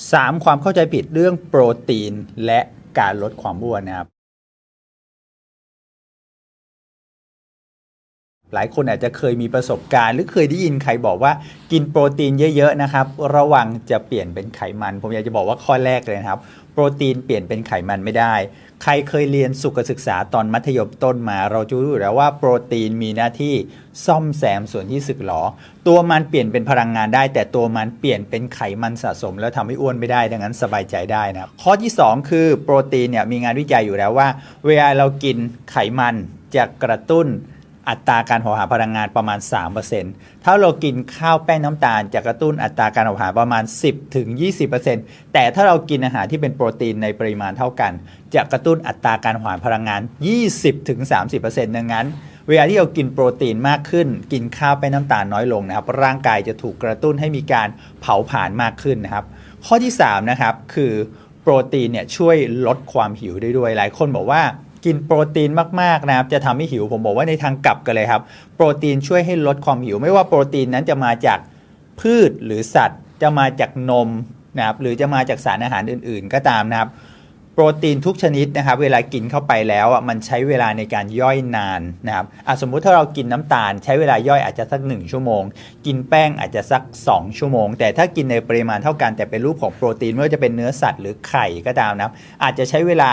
3. ความเข้าใจผิดเรื่องโปรตีนและการลดความอ้วนนะครับ หลายคนอาจจะเคยมีประสบการณ์ หรือเคยได้ยินใครบอกว่ากินโปรตีนเยอะๆนะครับ ระวังจะเปลี่ยนเป็นไขมัน ผมอยากจะบอกว่าข้อแรกเลยนะครับ โปรตีนเปลี่ยนเป็นไขมันไม่ได้ ใครเคยเรียนสุขศึกษาตอนมัธยมต้นมา เราจะรู้แล้วว่าโปรตีนมีหน้าที่ซ่อมแซมส่วนที่สึกหรอ ตัวมันเปลี่ยนเป็นพลังงานได้ แต่ตัวมันเปลี่ยนเป็นไขมันสะสม แล้วทำให้อ้วนไม่ได้ดังนั้นสบายใจได้นะข้อที่ 2 คือโปรตีนเนี่ยมีงานวิจัยอยู่แล้วว่า เวลาเรากินไขมันจะกระตุ้น อัตราการเผาผลาญพลังงานประมาณ 3%ถ้าเรากินข้าวแป้งน้ำตาล จะกระตุ้นอัตราการเผาผลาญประมาณ 10ถึง20%แต่ถ้าเรากินอาหารที่เป็นโปรตีนในปริมาณเท่ากัน จะกระตุ้นอัตราการเผาผลาญพลังงาน 20ถึง30%ดังนั้นเวลาที่เรากินโปรตีนมากขึ้น กินข้าวแป้งน้ำตาลน้อยลงนะครับ ร่างกายจะถูกกระตุ้นให้มีการเผาผลาญมากขึ้นนะครับ ข้อที่3นะครับคือโปรตีนเนี่ยช่วยลดความหิวได้ด้วย หลายคนบอกว่า กินโปรตีนมากๆนะครับจะทำให้หิวผมบอกว่าในทางกลับกันเลยครับ โปรตีนช่วยให้ลดความหิว ไม่ว่าโปรตีนนั้นจะมาจากพืชหรือสัตว์ จะมาจากนมนะครับหรือจะมาจากสารอาหารอื่น ๆ ก็ตามนะครับ โปรตีนทุกชนิดนะครับเวลากินเข้าไปแล้วอะมันใช้เวลาในการย่อยนานนะครับสมมุติถ้าเรากินน้ำตาล ใช้เวลาย่อยอาจจะสัก 1 ชั่วโมง กินแป้งอาจจะสัก 2 ชั่วโมง แต่ถ้ากินในปริมาณเท่ากันแต่เป็นรูปของโปรตีนไม่ว่าจะเป็นเนื้อสัตว์หรือไข่ก็ตามนะอาจจะใช้เวลา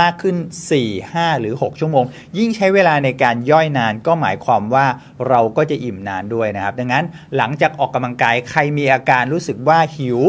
มากขึ้น 4 5 หรือ 6 ชั่วโมง ยิ่งใช้เวลาในการย่อยนานก็หมายความว่าเราก็จะอิ่มนานด้วยนะครับ ดังนั้นหลังจากออกกำลังกายใครมีอาการรู้สึกว่าหิว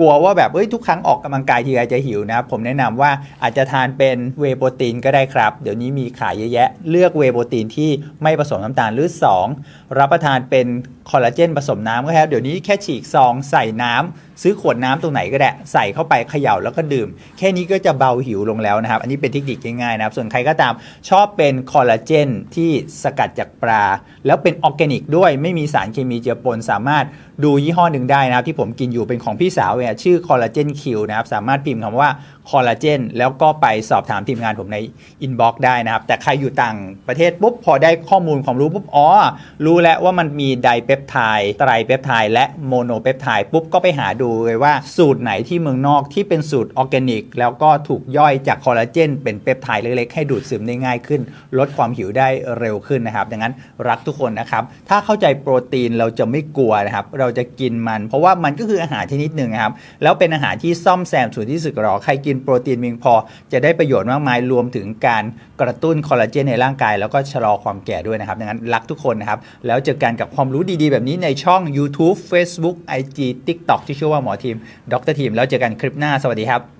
กลัวว่าแบบเอ้ยทุกครั้งออกกำลังกายทีไรจะหิวนะครับผมแนะนำว่าอาจจะทานเป็นเวโปรตีนก็ได้ครับ เดี๋ยวนี้มีขายเยอะแยะ เลือกเวโปรตีนที่ไม่ผสมน้ำตาลหรือ 2 รับประทานเป็นคอลลาเจนผสมน้ำก็ครับเดี๋ยวนี้แค่ฉีกซองใส่น้ำซื้อขวดน้ำตรงไหนก็ได้ใส่เข้าไปเขย่าแล้วก็ดื่ม แค่นี้ก็จะเบาหิวลงแล้วนะครับ อันนี้เป็นเทคนิคง่ายๆนะครับ ส่วนใครก็ตามชอบเป็นคอลลาเจนที่สกัดจากปลา แล้วเป็นออร์แกนิกด้วยไม่มีสารเคมีเจือปนสามารถดูยี่ห้อหนึ่งได้นะครับที่ผมกินอยู่เป็นของพี่สาวเนี่ยชื่อคอลลาเจนคิวนะครับ สามารถพิมพ์คำว่าคอลลาเจนแล้วก็ไปสอบถามทีมงานผมในอินบ็อกซ์ได้นะครับ แต่ใครอยู่ต่างประเทศปุ๊บ พอได้ข้อมูลความรู้ปุ๊บ อ๋อ รู้แล้วว่ามันมีไดเปปไทด์ไตรเปปไทด์และโมโนเปปไทด์ปุ๊บ ก็ไปหาดูเลยว่าสูตรไหนที่เมืองนอกที่เป็นสูตรออร์แกนิก แล้วก็ถูกย่อยจากคอลลาเจนเป็นเปปไทด์เล็กๆ ให้ดูดซึมได้ง่ายขึ้น ลดความหิวได้เร็วขึ้นนะครับ ดังนั้นรักทุกคนนะครับ ถ้าเข้าใจโปรตีนเราจะไม่กลัวนะครับ เราจะกินมัน เพราะว่ามันก็คืออาหารชนิดหนึ่งนะครับแล้วเป็นอาหารที่ซ่อมแซมส่วนที่สึกหรอใครกินโปรตีนเพียงพอ จะได้ประโยชน์มากมายรวมถึงการกระตุ้นคอลลาเจนในร่างกาย แล้วก็ชะลอความแก่ด้วยนะครับดังนั้นรักทุกคนนะครับ แล้วเจอกันกับความรู้ดีๆ แบบนี้ในช่อง YouTube Facebook IG TikTok ที่ชื่อว่าหมอทีมดรทีม แล้วเจอกันคลิปหน้าสวัสดีครับ